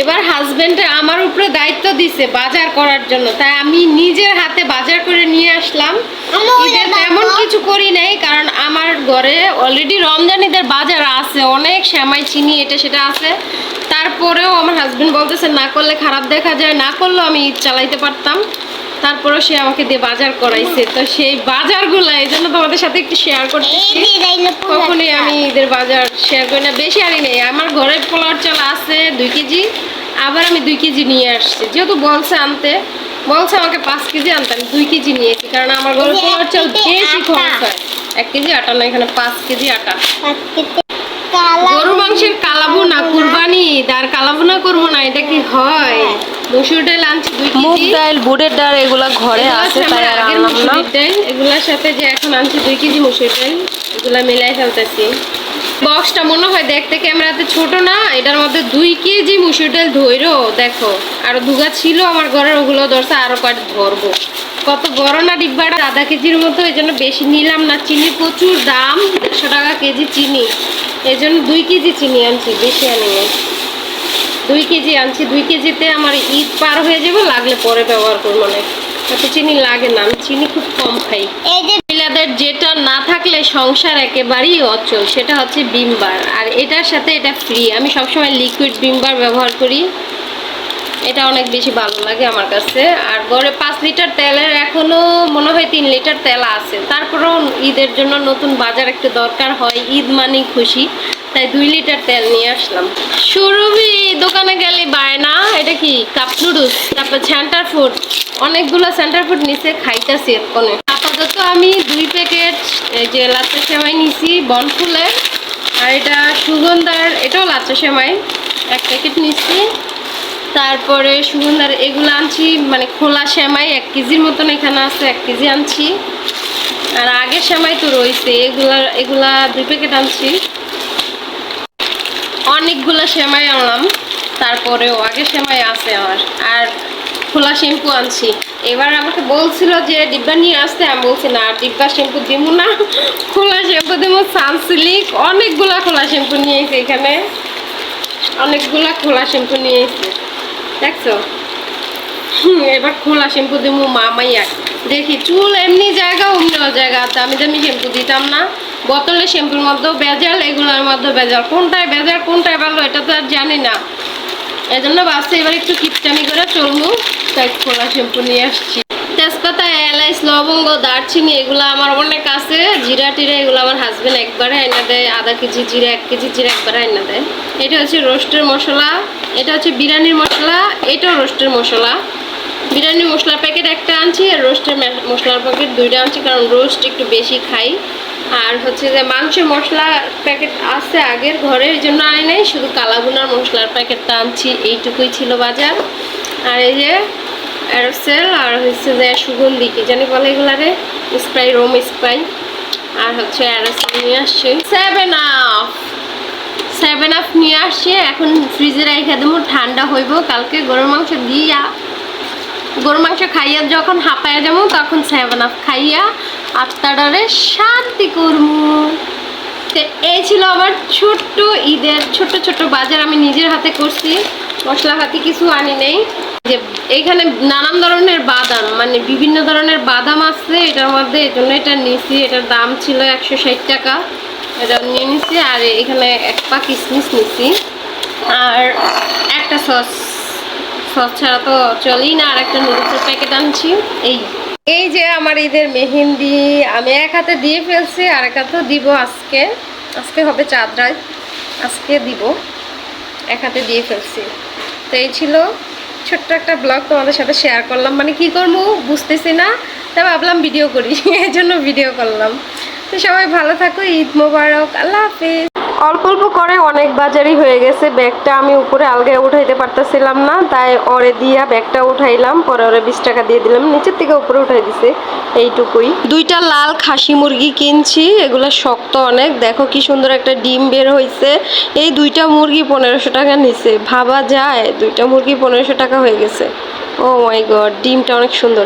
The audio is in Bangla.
এবার হাজবেন্ডে আমার উপরে দায়িত্ব দিছে বাজার করার জন্য। তাই আমি নিজের হাতে বাজার করে নিয়ে আসলাম। এমন ওই ঈদের তেমন কিছু করি নাই কারণ আমার ঘরে অলরেডি রমজানিদের বাজার আছে অনেক শ্যামাই চিনি এটা সেটা আছে। তারপরেও আমার হাজবেন্ড বলতেছে না করলে খারাপ দেখা যায় না করলেও আমি ঈদ চালাইতে পারতাম। তারপরেও সে আমাকে দিয়ে বাজার করাইছে। তো সেই বাজারগুলো এই জন্য তোমাদের সাথে একটু শেয়ার করতেছি কখনোই আমি ঈদের বাজার শেয়ার করি না বেশি আনি নেই। আমার ঘরে পোলার চাল আছে দুই কেজি আবার আমি দুই কেজি নিয়ে আসছি। যেহেতু বলছে আনতে বলছে আমাকে পাঁচ কেজি আনতে আমি দুই কেজি নিয়েছি কারণ আমার ঘরে পোলার চাল বেশি। খরচ হয়। এক কেজি আটা না এখানে পাঁচ কেজি আটা। গরু মাংসের কালাবো না কুরবানি আর কালাবো করব না এটা কি হয়? মসুর ডাল আনছি দুই মুগ ডাল বুটের ডাল এগুলা ঘরে আছে তাই আর আনলাম না। ডাল। এগুলোর সাথে যে এখন আনছি দুই কেজি মসুর ডাল এগুলা মিলাই ফেলতেছি। বক্সটা মনে হয় দেখতে ক্যামেরাতে ছোট না এটার মধ্যে দুই কেজি মুসুর ডাল ধৈরো দেখো। আর দুগা ছিল আমার ঘরের ওগুলো ধরছে আরও কয়েক ধরবো। কত বড় না ডিব্বাটা আধা কেজির মতো এই জন্য বেশি নিলাম না। চিনি প্রচুর দাম দেড়শো টাকা কেজি চিনি। এই জন্য দুই কেজি চিনি আনছি বেশি আনি নাই। দুই কেজি আনছি দুই কেজিতে আমার ঈদ পার হয়ে যাবে লাগলে পরে ব্যবহার করব মানে এত চিনি লাগে না আমি চিনি খুব কম খাই। এই যে মহিলাদের যেটা না থাকলে সংসার একেবারেই অচল সেটা হচ্ছে বিমবার আর এটার সাথে এটা ফ্রি আমি সবসময় লিকুইড বিমবার ব্যবহার করি। এটা অনেক বেশি ভালো লাগে আমার কাছে। আর গড়ে পাঁচ লিটার তেলের এখনও মনে হয় তিন লিটার তেল আছে। তারপরেও ঈদের জন্য নতুন বাজার একটু দরকার হয়, ঈদ মানেই খুশি। তাই দুই লিটার তেল নিয়ে আসলাম। সুরভি, দোকানে গেলে বায়না এটা কি কাপ নুডলস তারপর সেন্টার ফুড অনেকগুলো সেন্টার ফুড নিচে খাইতেছি এক্ষণে। আপাতত আমি দুই প্যাকেট যে লাচ্চা সেমাই নিছি বনফুলের। আর এটা সুগন্ধার, এটাও লাচ্চা সেমাই। এক প্যাকেট নিচ্ছি তারপরে সুগন্ধার এগুলো আনছি মানে খোলা সেমাই এক কেজির মতন এখানে আছে, এক কেজি আনছি। আর আগের সেমাই তো রয়েছে, এগুলা এগুলা দুই প্যাকেট আনছি। অনেকগুলো সেমাই আনলাম, তারপরেও আগে সেমাই আছে আমার। আর খোলা শ্যাম্পু আনছি। এবার আমাকে বলছিল যে, ডিব্বা নিয়ে আসতে, আমি বলছি, না, ডিব্বা শ্যাম্পু দিব না, খোলা শ্যাম্পু দেবো সানসিলিক, অনেকগুলা খোলা শ্যাম্পু নিয়েছে এখানে। অনেকগুলা খোলা শ্যাম্পু নিয়ে এসে দেখছ? এবার খোলা শ্যাম্পু দেবো মামাইয়া দেখি, চুল এমনি জায়গা অন্য জায়গা দামি দামি শ্যাম্পু দিতাম না। বোতলে শ্যাম্পুর মধ্যেও বেজাল এগুলোর মধ্যেও বেজাল কোনটায় বেজাল কোনটায় ভালো, এটা তো আর জানি না। এই জন্য বাসে এবার একটু কিপটামি করে চলবো তাই খোলা শ্যাম্পু নিয়ে আসছি। লবঙ্গ, দারচিনি, এগুলো আমার অনেক আছে। জিরা টিরা এগুলো আমার হাজবেন্ড একবারে আইনা দেয়। আধা কেজি জিরা, এক কেজি জিরা একবারে আইনা দেয়। এটা হচ্ছে রোস্টের মশলা। এটা হচ্ছে বিরিয়ানির মশলা। এটাও রোস্টের মশলা। বিরিয়ানি মশলার প্যাকেট একটা আনছি আর রোস্টের মশলার প্যাকেট দুইটা আনছি কারণ রোস্ট একটু বেশি খাই। আর হচ্ছে যে মাংসের মশলা প্যাকেট আছে আগের ঘরে, এই জন্য আনি নাই। শুধু কালাগুনার মশলার প্যাকেটটা আনছি। এইটুকুই ছিল বাজার। আর এই যে অ্যারোসেল আর হচ্ছে যে সুগন্ধি কি জানি বলে এগুলারে স্প্রাই, রোম স্প্রাই, আর হচ্ছে অ্যারোসেল নিয়ে আসছি। সেভেন আফ সেভেন আপ নিয়ে আসছি। এখন ফ্রিজে রেখে দেবো, ঠান্ডা হইব কালকে। গরুর মাংস দিয়া। গরু মাংস খাইয়া যখন হাঁপাইয়া যাব, তখন সেভেন আপ খাইয়া আত্মাটারে শান্তি করব। তো এই ছিল আমার ছোট্ট ঈদের ছোট ছোট বাজার আমি নিজের হাতে করছি। মশলাপাতি কিছু আনি নেই। যে এখানে নানান ধরনের বাদাম মানে বিভিন্ন ধরনের বাদাম আছে, এটার মধ্যে এই জন্য এটা নিয়েছি। এটার দাম ছিল একশো ষাট টাকা। এটা নিয়ে নিছি আর এখানে এক পা কিসমিস নিছি। আর একটা সস সস ছাড়া তো চলেই না, আর একটা নুডলসের প্যাকেট আনছি। এই। এই যে আমার ঈদের মেহেন্দি, আমি এক হাতে দিয়ে ফেলছি, আর এক হাতে দিব আজকে। আজকে হবে চাঁদ রাত, আজকে দিব। এক হাতে দিয়ে ফেলছি। তো এই ছিল ছোট্ট একটা ব্লগ তোমাদের সাথে শেয়ার করলাম। মানে কি করব? বুঝতেছি না। তাই ভাবলাম ভিডিও করি। এই জন্য ভিডিও করলাম। তো সবাই ভালো থাকো, ঈদ মোবারক। আল্লাহ হাফিজ। অল্প অল্প করে অনেক বাজারই হয়ে গেছে। ব্যাগটা আমি উপরে আলগায় উঠাইতে পারতেছিলাম না, তাই ওরে দিয়া ব্যাগটা উঠাইলাম, পরে ওরে বিশ টাকা দিয়ে দিলাম, নিচের থেকে উপরে উঠাই দিছে, এইটুকুই। দুইটা লাল খাসি মুরগি কিনছি, এগুলো শক্ত অনেক, দেখো কি সুন্দর একটা ডিম বের হয়েছে এই দুইটা মুরগি পনেরোশো টাকা নিছে, ভাবা যায়, দুইটা মুরগি পনেরোশো টাকা হয়ে গেছে। ও মাই গড ডিমটা অনেক সুন্দর।